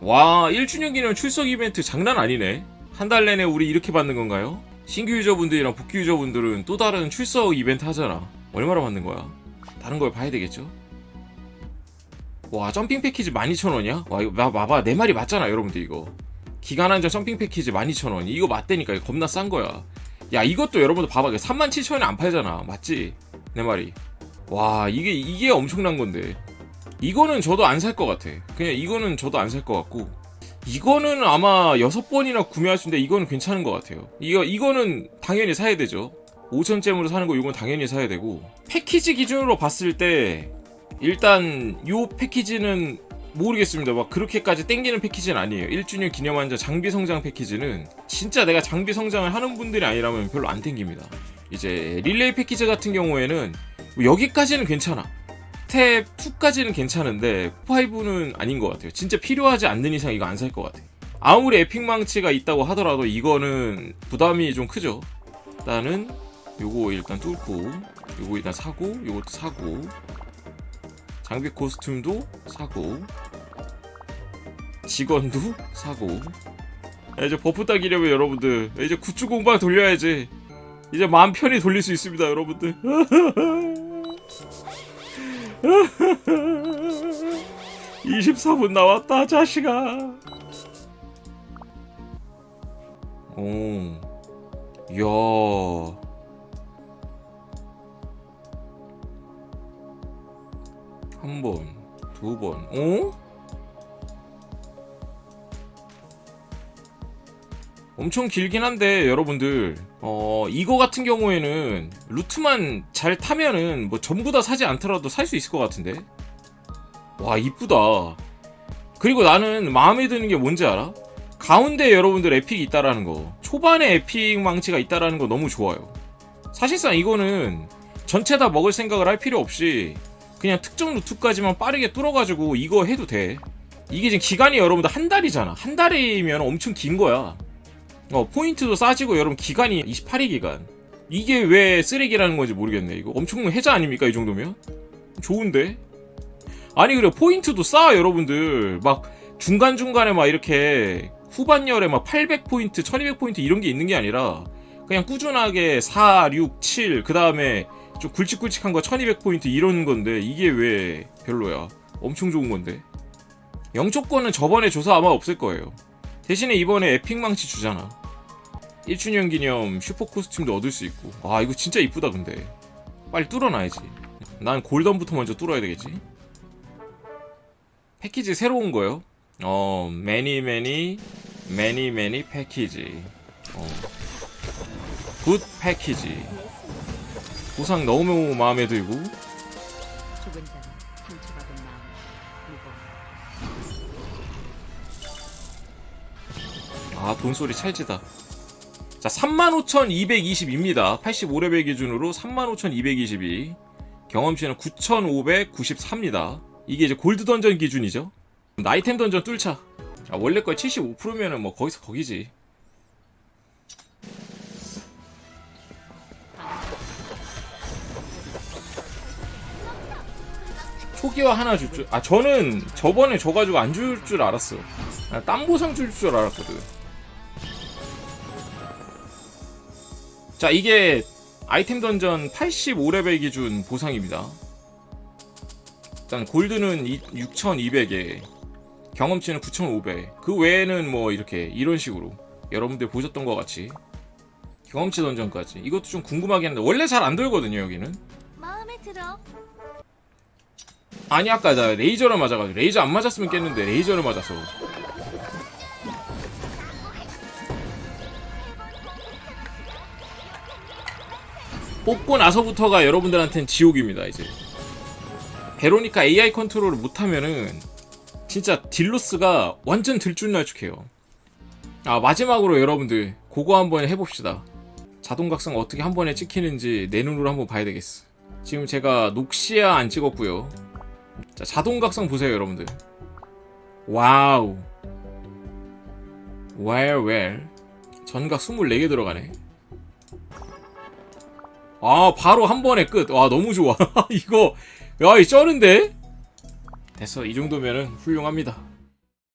와 1주년 기념 출석 이벤트 장난 아니네 한 달 내내 우리 이렇게 받는 건가요? 신규 유저분들이랑 복귀 유저분들은 또 다른 출석 이벤트 하잖아 얼마나 받는 거야? 다른 걸 봐야 되겠죠? 와 점핑 패키지 12,000원이야? 와 이거 봐- 봐봐 내 말이 맞잖아 여러분들 이거 기간 한정 점핑 패키지 12,000원 이거 맞다니까 이거 겁나 싼 거야 야 이것도 여러분들 봐봐 37,000원에 안 팔잖아 맞지? 내 말이 와 이게 이게 엄청난 건데 이거는 저도 안 살 것 같아 그냥 이거는 저도 안 살 것 같고 이거는 아마 여섯 번이나 구매할 수 있는데 이거는 괜찮은 것 같아요 이거 이거는 당연히 사야 되죠 5천잼으로 사는 거 이건 당연히 사야 되고 패키지 기준으로 봤을 때 일단 요 패키지는 모르겠습니다. 막 그렇게까지 땡기는 패키지는 아니에요. 1주년 기념한자 장비 성장 패키지는 진짜 내가 장비 성장을 하는 분들이 아니라면 별로 안 땡깁니다. 이제 릴레이 패키지 같은 경우에는 뭐 여기까지는 괜찮아. 탭 2까지는 괜찮은데 5는 아닌 것 같아요. 진짜 필요하지 않는 이상 이거 안 살 것 같아. 아무리 에픽 망치가 있다고 하더라도 이거는 부담이 좀 크죠. 일단은 요거 일단 뚫고 요거 일단 사고 요것도 사고 장비 코스튬도 사고 직원도 사고 야, 이제 버프 따기려면 여러분들 이제 굿즈 공방 돌려야지 이제 마음 편히 돌릴 수 있습니다 여러분들 24분 나왔다 자식아. 오. 이야. 한 번, 두 번, 어? 엄청 길긴 한데 여러분들. 어 이거 같은 경우에는 루트만 잘 타면은 뭐 전부 다 사지 않더라도 살 수 있을 것 같은데 와 이쁘다 그리고 나는 마음에 드는 게 뭔지 알아? 가운데 여러분들 에픽이 있다라는 거 초반에 에픽 망치가 있다라는 거 너무 좋아요 사실상 이거는 전체 다 먹을 생각을 할 필요 없이 그냥 특정 루트까지만 빠르게 뚫어가지고 이거 해도 돼. 이게 지금 기간이 여러분들 한 달이잖아. 한 달이면 엄청 긴 거야. 어, 포인트도 싸지고 여러분 기간이 28일 기간. 이게 왜 쓰레기라는 건지 모르겠네. 이거 엄청 해자 아닙니까? 이 정도면? 좋은데? 아니, 그래. 포인트도 싸, 여러분들. 막 중간중간에 막 이렇게 후반열에 막 800포인트, 1200포인트 이런 게 있는 게 아니라 그냥 꾸준하게 4, 6, 7, 그 다음에 좀 굵직굵직한 거 1200포인트 이런 건데 이게 왜 별로야? 엄청 좋은 건데. 영초권은 저번에 조사 아마 없을 거예요. 대신에 이번에 에픽 망치 주잖아. 1주년 기념 슈퍼 코스튬도 얻을 수 있고. 아, 이거 진짜 이쁘다, 근데. 빨리 뚫어놔야지. 난 골던부터 먼저 뚫어야 되겠지. 패키지 새로운 거요? 어, 매니 매니 매니 매니 패키지. 어. 굿 패키지. 보상 너무 마음에 들고. 아 돈소리 찰지다 자 35,220입니다 85레벨 기준으로 35,222 경험치는 9,593입니다 이게 이제 골드 던전 기준이죠 나이템 던전 뚫자 아, 원래 거 75%면은 뭐 거기서 거기지 초기화 하나 줄 줄. 아 저는 저번에 줘가지고 안 줄 줄 알았어. 아, 땀 보상 줄 줄 알았거든. 자 이게 아이템 던전 85레벨 기준 보상입니다. 일단 골드는 6,200에 경험치는 9,500. 그 외에는 뭐 이렇게 이런 식으로 여러분들 보셨던 것 같이 경험치 던전까지 이것도 좀 궁금하긴 한데 원래 잘 안 돌거든요 여기는. 아니 아까 나 레이저를 맞아가지고 레이저 안 맞았으면 깼는데 레이저를 맞아서 뽑고 나서부터가 여러분들한테는 지옥입니다 이제 베로니카 AI 컨트롤을 못하면은 진짜 딜로스가 완전 들쭉날쭉해요 아 마지막으로 여러분들 그거 한번 해봅시다 자동각성 어떻게 한 번에 찍히는지 내 눈으로 한번 봐야 되겠어 지금 제가 녹시아 안 찍었고요 자, 자동각성 보세요, 여러분들. 와우. well, well. 전각 24개 들어가네. 아, 바로 한 번에 끝. 와, 너무 좋아. 이거, 야, 이 쩌는데? 됐어. 이 정도면은 훌륭합니다.